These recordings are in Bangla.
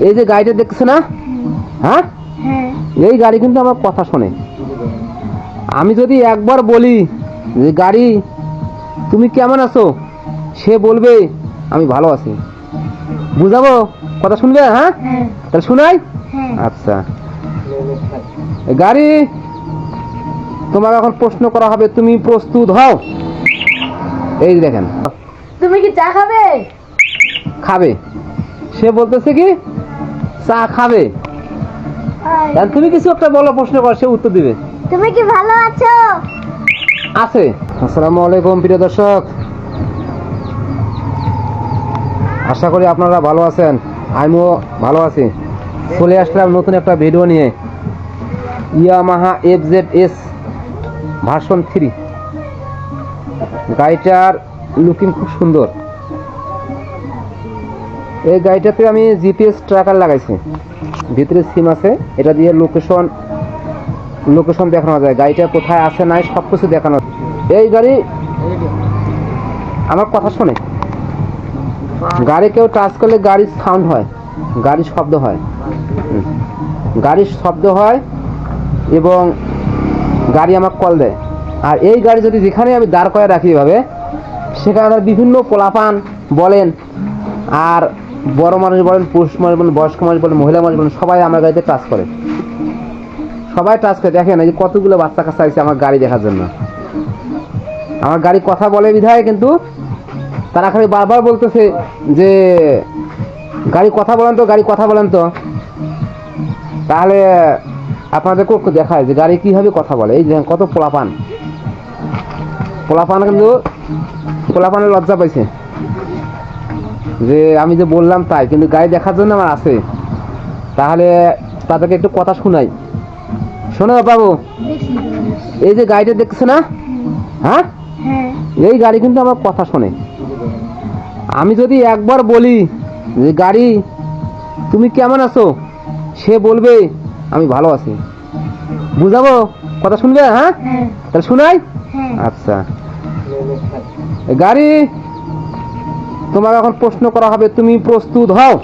এই যে গাড়িটা দেখছ না? হ্যাঁ? হ্যাঁ। এই গাড়ি কিন্তু আমার কথা শোনে। আমি যদি একবার বলি যে গাড়ি তুমি কেমন আছো? সে বলবে আমি ভালো আছি। বুঝাবো? কথা শুনবে? হ্যাঁ? হ্যাঁ। তাহলে শোনাই? হ্যাঁ। আচ্ছা। গাড়ি তোমাকে এখন প্রশ্ন করা হবে তুমি প্রস্তুত হও? এই দেখেন। তুমি কি চা খাবে? খাবে। সে বলতেছে কি চা খাবে? তুমি কিছু একটা বলো প্রশ্ন কর সে উত্তর দিবে। তুমি কি ভালো আছো? আছে। আসসালামু আলাইকুম প্রিয় দর্শক। আশা করি আপনারা ভালো আছেন। আমিও ভালো আছি। চলে আসলাম নতুন একটা ভিডিও নিয়ে। Yamaha F Z S version three গাড়িটার লুকিং খুব সুন্দর। এই গাড়িটাতে আমি জিপিএস ট্র্যাকার লাগাইছি। ভিতরে সিম আছে, এটা দিয়ে লোকেশন লোকেশন দেখানো যায়। গাড়িটা কোথায় আছে, নাই সব কিছু দেখানো এই গাড়ি আমার কথা শোনে। গাড়ি কেউ টাচ করলে গাড়ির সাউন্ড হয়, গাড়ির শব্দ হয়। গাড়ির শব্দ হয় এবং গাড়ি আমার কল দেয়। আর এই গাড়ি যদি যেখানে আমি দাঁড় করে রাখি এভাবে, সেখানে বিভিন্ন পোলাপান বলেন, আর বড় মানুষ বলেন, পুরুষ মানুষ বলেন, বয়স্ক মানুষ বলেন, মহিলা মানুষ বলেন, সবাই আমার গাড়িতে টাচ করে। সবাই টাচ করে। দেখেন, এই যে কতগুলো বাচ্চা কাচ্চা আছে আমার গাড়ি দেখার জন্য। আমার গাড়ি কথা বলে বিধায় কিন্তু তারা খালি বারবার বলতেছে যে, গাড়ি কথা বলেন তো, গাড়ি কথা বলেন তো। তাহলে আপনাদেরকে একটু দেখায় যে গাড়ি কীভাবে কথা বলে। এই যে কত পোলাপান। পোলাপান কিন্তু, পোলাপানের লজ্জা পাইছে। যে আমি যে বললাম তাই কিন্তু গাড়ি দেখার জন্য আমার আছে। তাহলে তাদেরকে একটু কথা শোনাই। শোনো বাবু এই যে গাড়িটা দেখছ না? হ্যাঁ? হ্যাঁ। এই গাড়ি কিন্তু আমার কথা শোনে। আমি যদি একবার বলি যে গাড়ি তুমি কেমন আছো? সে বলবে আমি ভালো আছি। বুঝাবো? কথা শুনবে? হ্যাঁ? হ্যাঁ। তাহলে শোনাই? হ্যাঁ। আচ্ছা। গাড়ি তোমাকে এখন প্রশ্ন করা হবে তুমি প্রস্তুত হও।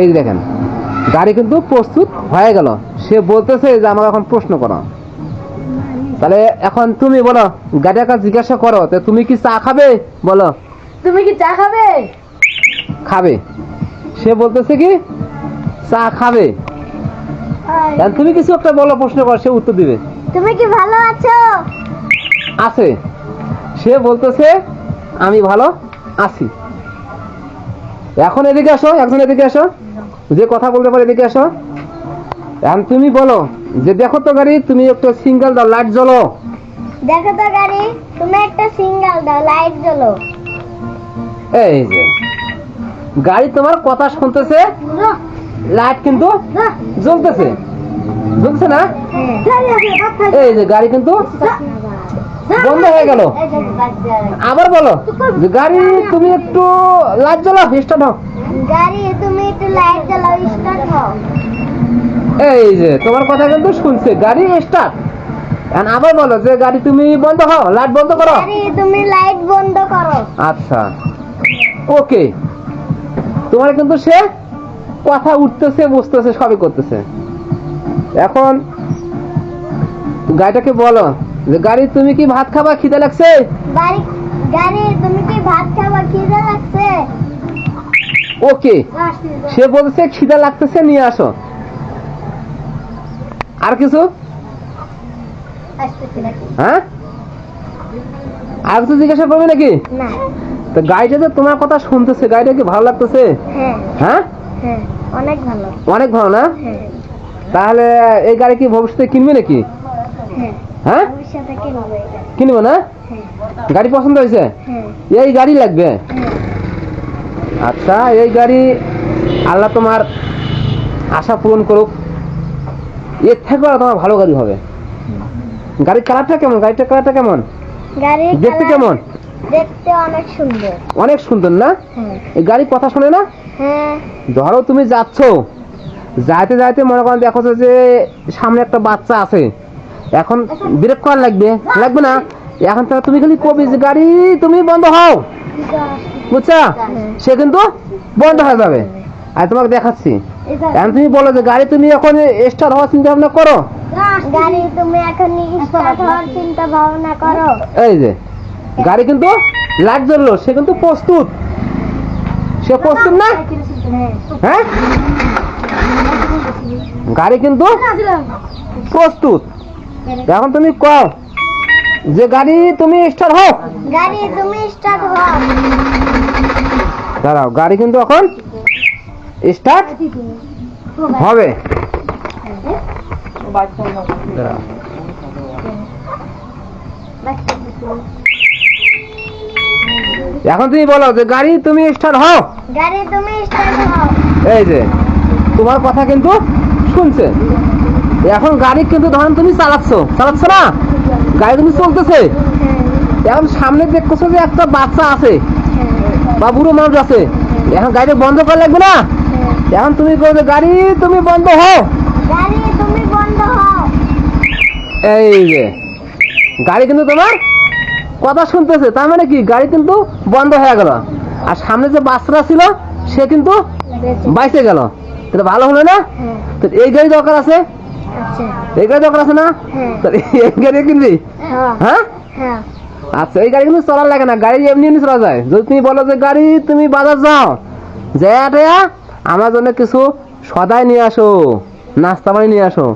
এই দেখেন গাড়ি কিন্তু প্রস্তুত হয়ে গেল। সে বলতেছে যে আমাকে এখন প্রশ্ন করো। তাহলে এখন তুমি বলো গাড়িটাকে জিজ্ঞাসা করো তো তুমি কি চা খাবে? বলো। তুমি কি চা খাবে? খাবে। সে বলতেছে কি চা খাবে। তুমি কিছু একটা বলো প্রশ্ন করো সে উত্তর দিবে। তুমি কি ভালো আছো? আছে। সে বলতেছে আমি ভালো। আছি এখন এদিকে আসো একজন এদিকে আসো। যে কথা বলতে পারে এদিকে আসো। এখন তুমি বলো যে দেখো তো গাড়ি তুমি একটা সিঙ্গেল দাও লাইট জ্বলো। দেখো তো গাড়ি তুমি একটা সিঙ্গেল দাও লাইট জ্বলো। এই যে। গাড়ি তোমার কথা শুনতেছে লাইট কিন্তু জ্বলতেছে। জ্বলছে না? এই যে গাড়ি কিন্তু বন্ধ হয়ে গেল। আবার বলো গাড়ি তুমি একটু লাইট জ্বলাও স্টার্ট হোক গাড়ি তুমি একটু লাইট জ্বালাও স্টার্ট হও। এই যে তোমার কথা কিন্তু শুনছে গাড়ি স্টার্ট আবার বলো যে গাড়ি তুমি বন্ধ হও লাইট বন্ধ করো। তুমি লাইট বন্ধ করো। আচ্ছা। ওকে তোমার কিন্তু সে কথা উঠতেছে বসতেছে সবই করতেছে। এখন গাড়িটাকে বলো। যে গাড়ি তুমি কি ভাত খাবা? খিদে লাগছে? বাড়ি গাড়ি তুমি কি ভাত খাবা? খিদে লাগছে। ওকে। সে বলছে খিদে লাগতেছে নিয়ে আসো। আর কিছু? হ্যাঁ? আর কিছু জিজ্ঞাসা করবে নাকি? তো গাড়িটা যে তোমার কথা শুনতেছে গাড়িটা কি ভালো লাগতেছে? হ্যাঁ। হ্যাঁ? হ্যাঁ অনেক ভালো। অনেক ভালো না? হ্যাঁ। তাহলে এই গাড়ি কি ভবিষ্যতে কিনবে নাকি? হ্যাঁ। হ্যাঁ? কিনবো না? গাড়ি পছন্দ হয়েছে? হ্যাঁ এই গাড়ি লাগবে? আচ্ছা এই গাড়ি আল্লাহ তোমার আশা পূরণ করুক। এর থেকে তোমার ভালো গাড়ি হবে। গাড়ির কালারটা কেমন? গাড়িটার কালারটা কেমন? দেখতে কেমন? দেখতে অনেক সুন্দর। অনেক সুন্দর না? হ্যাঁ। এই গাড়ি কথা শোনে না? হ্যাঁ। ধরো তুমি যাচ্ছ। যাইতে যাইতে মনে করো দেখো যে সামনে একটা বাচ্চা আছে। এখন ব্রেক করা লাগবে? লাগবে না? এখন তো তুমি খালি কবি যে গাড়ি তুমি বন্ধ হও। বুঝছা? সে কিন্তু বন্ধ হয়ে যাবে। আর তোমাকে দেখাচ্ছি। এখন তুমি বলো যে গাড়ি তুমি এখন স্টার্ট হওয়ার চিন্তা ভাবনা করো। গাড়ি তুমি এখন হওয়ার চিন্তা ভাবনা করো। এই যে গাড়ি কিন্তু লাইট জ্বললো সে কিন্তু প্রস্তুত। সে প্রস্তুত না? হ্যাঁ? গাড়ি কিন্তু প্রস্তুত। এখন তুমি কও যে গাড়ি তুমি স্টার্ট হোক গাড়ি তুমি স্টার্ট হও। দাঁড়াও গাড়ি কিন্তু এখন স্টার্ট হবে। দাঁড়াও। এখন তুমি বলো যে গাড়ি তুমি স্টার্ট হও। গাড়ি তুমি স্টার্ট হও। এই যে তোমার কথা কিন্তু শুনছে। এখন গাড়ি কিন্তু ধরেন তুমি চালাচ্ছ চালাচ্ছ না? গাড়ি তুমি চলতেছে। এখন সামনে দেখতেছো যে একটা বাচ্চা আছে বা বুড়ো মানুষ আছে। এখন গাড়ি বন্ধ করা লাগবে না? এখন তুমি যে গাড়ি তুমি বন্ধ হও। এই যে গাড়ি কিন্তু তোমার কথা শুনতেছে। তার মানে কি? গাড়ি কিন্তু বন্ধ হয়ে গেল। আর সামনে যে বাচ্চাটা ছিল সে কিন্তু বাইসে গেল। তাহলে ভালো হলো না? হ্যাঁ। তো এই গাড়ি দরকার আছে? আচ্ছা। দরকার আছে না? হ্যাঁ। এই গাড়ি কিনবি? হ্যাঁ। হ্যাঁ? হ্যাঁ। আচ্ছা এই গাড়ি কিন্তু লাগে না গাড়ি এমনি এমনি চলা যায়। যদি তুমি বলো যে গাড়ি তুমি বাজার যাও। যাইয়া আমার জন্য কিছু সদাই নিয়ে আসো নাস্তা পানি নিয়ে আসো।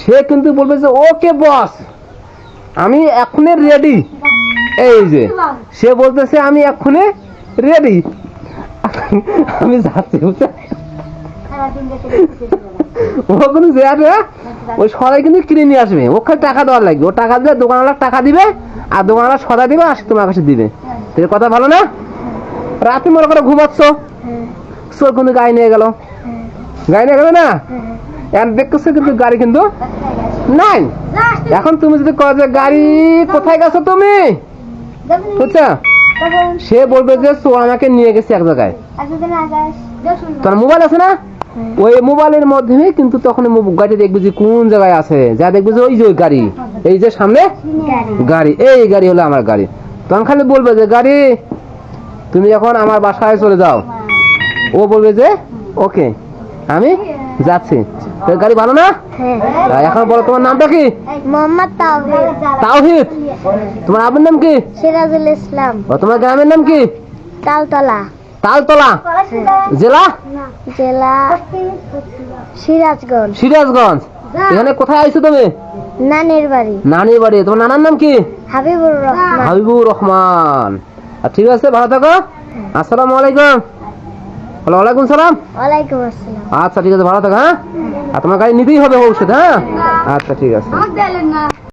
সে কিন্তু বলবে যে ওকে বস আমি এখনই রেডি এই যে সে বলতেছে আমি এখনই রেডি আমি যাচ্ছি? ও কিন্তু যাবে ওই সদাই কিন্তু কিনে নিয়ে আসবে। ওখানে টাকা দেওয়ার লাগবে। ও টাকা দিলে দোকানওয়ালা টাকা দিবে আর দোকানওয়ালা সদা দিবে আর তোমার কাছে দিবে। কথা ভালো না? রাতে মনে করো ঘুমাচ্ছ চোর কিন্তু গাড়ি নিয়ে গেল। গাড়ি নিয়ে গেল না? এখন দেখতেছো কিন্তু গাড়ি কিন্তু নাই। এখন তুমি যদি কো যে গাড়ি কোথায় গেছো তুমি? বুঝছ? সে বলবে যে চোর আমাকে নিয়ে গেছে এক জায়গায়। তোর মোবাইল আছে না? ওই মোবাইলের মাধ্যমে কিন্তু তখন গাড়ি দেখবে যে কোন জায়গায় আছে। যা দেখবে যে ওই যে গাড়ি। এই যে সামনে গাড়ি। এই গাড়ি হলো আমার গাড়ি। তখন খালি বলবে যে গাড়ি তুমি এখন আমার বাসায় চলে যাও। ও বলবে যে ওকে আমি যাচ্ছি। গাড়ি ভালো না? এখন বলো তোমার নামটা কি? মোহাম্মদ তাওহিদ। তোমার আপনার নাম কি? সিরাজুল ইসলাম। ও তোমার গ্রামের নাম কি? তালতলা। তালতলা? জেলা? জেলা সিরাজগঞ্জ। সিরাজগঞ্জ। এখানে কোথায় আইছো তুমি? নানির বাড়ি। নানির বাড়ি। তোমার নানার নাম কি? হাবিবুর রহমান। হাবিবুর রহমান। আর ঠিক আছে ভালো থাকো। আসসালামু আলাইকুম। হ্যালো ওয়ালাইকুম সালাম। ওয়ালাইকুম আসসালাম। আচ্ছা ঠিক আছে ভালো থাকো হ্যাঁ? আর তোমার গাড়ি নিতেই হবে ঔষধ হ্যাঁ? আচ্ছা ঠিক আছে।